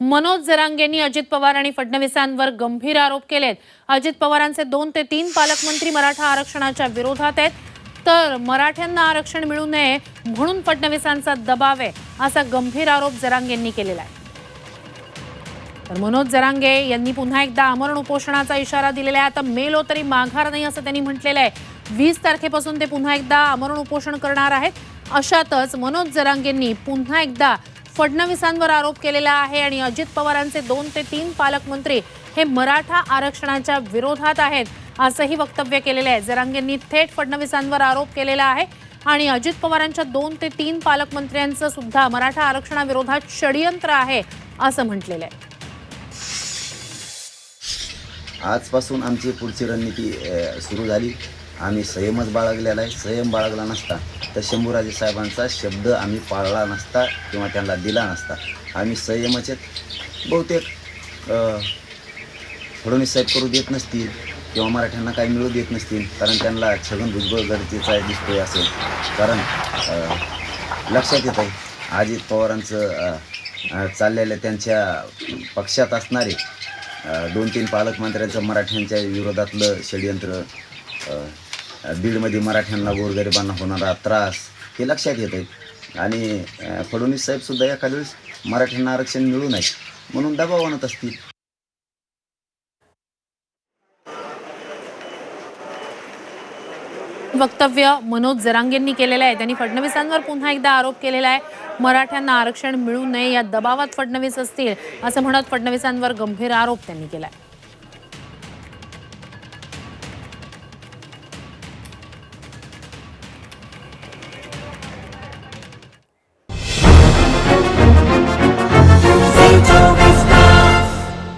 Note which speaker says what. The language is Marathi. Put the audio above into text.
Speaker 1: मनोज जरांगेंनी अजित पवार आणि फडणवीसांवर गंभीर आरोप केलेत. अजित पवारांचे दोन ते तीन पालकमंत्री मराठा आरक्षणाच्या विरोधात आहेत. तर मराठ्यांना आरक्षण मिळू नये म्हणून फडणवीसांचा दबाव आहे असा गंभीर आरोप जरांगेंनी केलेला आहे. तर मनोज जरांगे यांनी पुन्हा एकदा आमरण उपोषणाचा इशारा दिलेला आहे. आता मेलो हो तरी माघार नाही असं त्यांनी म्हटलेलं आहे. वीस तारखेपासून ते पुन्हा एकदा आमरण उपोषण करणार आहेत. अशातच मनोज जरांगेंनी पुन्हा एकदा फडणवीसांवर आरोप केलेला आहे आणि अजित पवारांचे दोन ते तीन पालकमंत्री हे मराठा आरक्षणाच्या विरोधात आहेत असंही वक्तव्य केलेलं आहे. जरांगेंनी थेट फडणवीसांवर आरोप केलेला आहे आणि अजित पवारांच्या दोन ते तीन पालकमंत्र्यांचं सुद्धा मराठा आरक्षणाविरोधात षडयंत्र आहे असं म्हटलेलं आहे.
Speaker 2: आजपासून आमची पुढची रणनीती सुरू झाली. आम्ही संयमच बाळगलेला आहे. संयम बाळगला नसता तर शंभूराजे साहेबांचा शब्द आम्ही पाळला नसता किंवा त्यांना दिला नसता. आम्ही संयमच आहेत. बहुतेक फडणवीस साहेब करू देत नसतील किंवा मराठ्यांना काही मिळू देत नसतील कारण त्यांना छगन भुजबळ गरजेचा दिसतोय असेल. कारण लक्षात येत आहे अजित पवारांचं चाललेल्या त्यांच्या पक्षात असणारे दोन तीन पालकमंत्र्यांचं मराठ्यांच्या विरोधातलं षडयंत्र बीडमध्ये मराठ्यांना गोरगरिबांना होणारा त्रास हे लक्षात येत आहेत आणि फडणवीस साहेबसुद्धा एखाद्या वेळेस मराठ्यांना आरक्षण मिळू नये म्हणून दबाव आणत असतील.
Speaker 1: वक्तव्य मनोज जरांगेंनी केलेलं आहे. त्यांनी फडणवीसांवर पुन्हा एकदा आरोप केलेला आहे. मराठ्यांना आरक्षण मिळू नये या दबावात फडणवीस असतील असं म्हणत फडणवीसांवर गंभीर आरोप त्यांनी केला आहे